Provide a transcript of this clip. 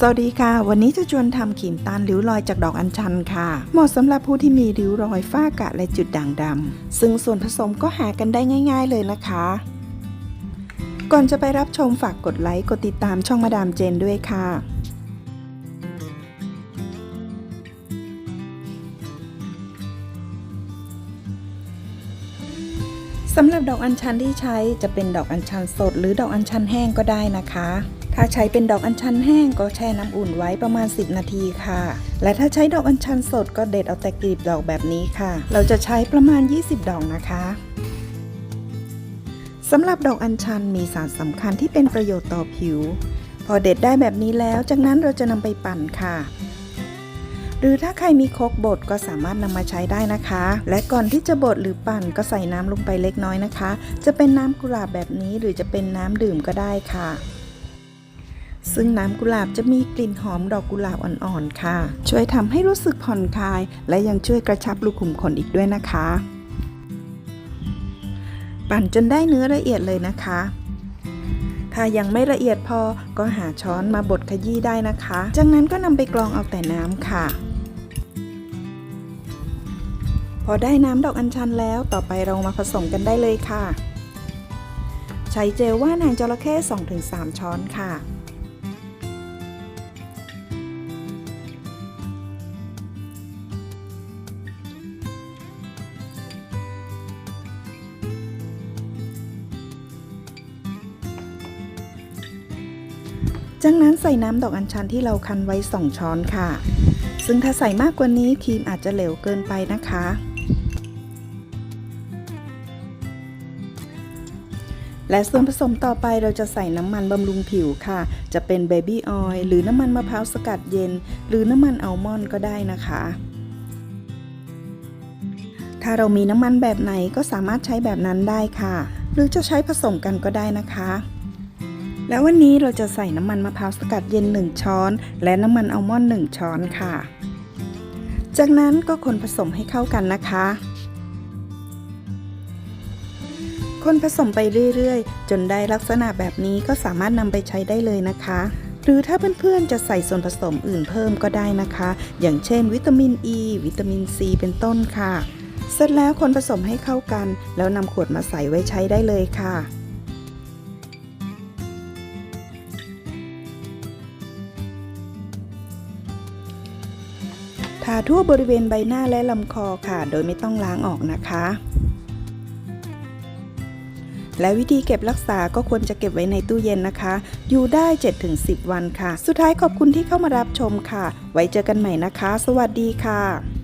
สวัสดีค่ะ วันนี้จะชวนทำขีมตาลริ้วรอยจากดอกอัญชันค่ะ เหมาะสำหรับผู้ที่มีริ้วรอยฝ้ากระและจุดด่างดำซึ่งส่วนผสมก็หากันได้ง่าย ๆ เลยนะคะ ก่อนจะไปรับชมฝากกดไลค์กดติดตามช่องมาดามเจนด้วยค่ะ สำหรับดอกอัญชันที่ใช้จะเป็นดอกอัญชันสด หรือดอกอัญชันแห้งก็ได้นะคะ ถ้าใช้เป็นดอกอัญชันแห้งก็แช่น้ำอุ่นไว้ประมาณ 10 นาทีค่ะ และถ้าใช้ดอกอัญชันสดก็เด็ดเอาแต่กลีบดอกแบบนี้ค่ะ เราจะใช้ประมาณ 20 ดอกนะคะสำหรับดอกอัญชันมีสารสำคัญที่เป็นประโยชน์ต่อผิว พอเด็ดได้แบบนี้แล้ว จากนั้นเราจะนำไปปั่นค่ะ หรือถ้าใครมีโคกบดก็สามารถนำมาใช้ได้นะคะ และก่อนที่จะบดหรือปั่นก็ใส่น้ำลงไปเล็กน้อยนะคะ จะเป็นน้ำกุหลาบแบบนี้หรือจะเป็นน้ำดื่มก็ได้ค่ะ ซึ่งน้ำกุหลาบจะมีกลิ่นหอมดอกกุหลาบอ่อนๆค่ะ ช่วยทำให้รู้สึกผ่อนคลาย และยังช่วยกระชับรูขุมขนอีกด้วยนะคะ ปั่นจนได้เนื้อละเอียดเลยนะคะ ถ้ายังไม่ละเอียดพอก็หาช้อนมาบดขยี้ได้นะคะ จากนั้นก็นำไปกรองเอาแต่น้ำค่ะพอได้น้ำดอกอัญชันแล้วต่อไปเรามาผสมกันได้เลยค่ะ ใช้เจลว่านหางจระเข้2-3 ช้อนค่ะ จากนั้นใส่น้ำดอกอัญชันที่เราคั้นไว้ 2 ช้อนค่ะ ซึ่งถ้าใส่มากกว่านี้ครีมอาจจะเหลวเกินไปนะคะ และส่วนผสมต่อไปเราจะใส่น้ำมันบำรุงผิวค่ะ จะเป็นเบบี้ออยล์หรือน้ำมันมะพร้าวสกัดเย็น หรือน้ำมันอัลมอนด์ก็ได้นะคะถ้าเรามีน้ำมันแบบไหนก็สามารถใช้แบบนั้นได้ค่ะ หรือจะใช้ผสมกันก็ได้นะคะ แล้ววันนี้เราจะใส่น้ำมันมะพร้าวสกัดเย็น 1 ช้อน และน้ำมันอัลมอนด์1ช้อนค่ะ จากนั้นก็คนผสมให้เข้ากันนะคะ คนผสมไปเรื่อยๆ จนได้ลักษณะแบบนี้ก็สามารถนำไปใช้ได้เลยนะคะ หรือถ้าเพื่อนๆจะใส่ส่วนผสมอื่นเพิ่มก็ได้นะคะ อย่างเช่น วิตามินอ e, ีวิตามินซีเป็นต้นค่ะ เสร็จแล้วคนผสมให้เข้ากัน แล้วนำขวดมาใส่ไว้ใช้ได้เลยค่ะ ทาทั่วบริเวณใบหน้าและลำคอค่ะ โดยไม่ต้องล้างออกนะคะ และวิธีเก็บรักษาก็ควรจะเก็บไว้ในตู้เย็นนะคะ อยู่ได้ 7-10 วันค่ะ สุดท้ายขอบคุณที่เข้ามารับชมค่ะ ไว้เจอกันใหม่นะคะ สวัสดีค่ะ